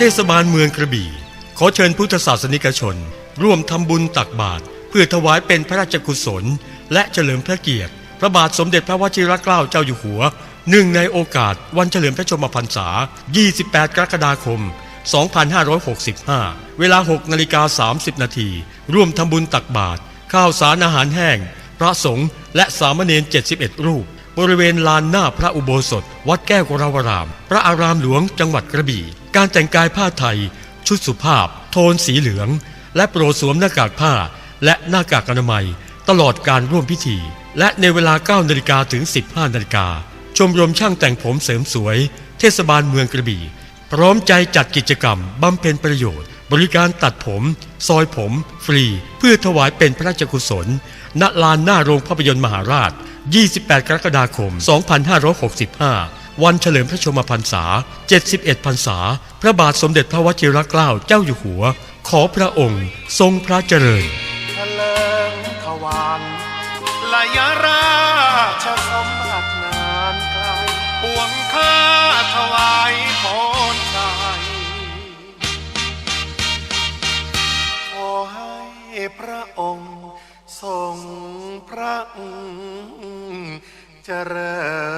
เทศบาลเมืองกระบี่ ขอเชิญพุทธศาสนิกชน ร่วมทำบุญตักบาตรเพื่อถวายเป็นพระราชกุศล และเฉลิมพระเกียรติ พระบาทสมเด็จพระวชิรเกล้าเจ้าอยู่หัวเนื่งในโอกาสวันเฉลิมพระชนมพรรษา 28 กรกฎาคม 2565 เวลา 6 นาฬิกา 30 นาที ร่วมทำบุญตักบาตรข้าวสารอาหารแห้ง พระสงฆ์และสามเณร 71 รูป บริเวณลานหน้าพระอุโบสถ วัดแก้วกราวราม พระอารามหลวงจังหวัดกระบี่ การแต่งกายผ้าไทย ชุดสุภาพ โทนสีเหลือง และโปรดสวมหน้ากากผ้า และหน้ากากอนามัย ตลอดการร่วมพิธี และในเวลา 9นาฬิกาถึง 15นาฬิกาชมรมช่างแต่งผมเสริมสวย เทศบาลเมืองกระบี่ พร้อมใจจัดกิจกรรมบำเพ็ญประโยชน์ บริการตัดผม ซอยผม ฟรี เพื่อถวายเป็นพระราชกุศล ณลานหน้าโรงภาพยนตร์มหาราช 28 กรกฎาคม 2565 วันเฉลิมพระชนมพรรษา 71 พรรษา พระบาทสมเด็จพระวชิรเกล้าเจ้าอยู่หัว ขอพระองค์ ทรงพระเจริญเถลิงขวานลายราชสมบัตินานไกลปวงข้าถวายพรชัยขอให้พระองค์ทรงพระเจริญ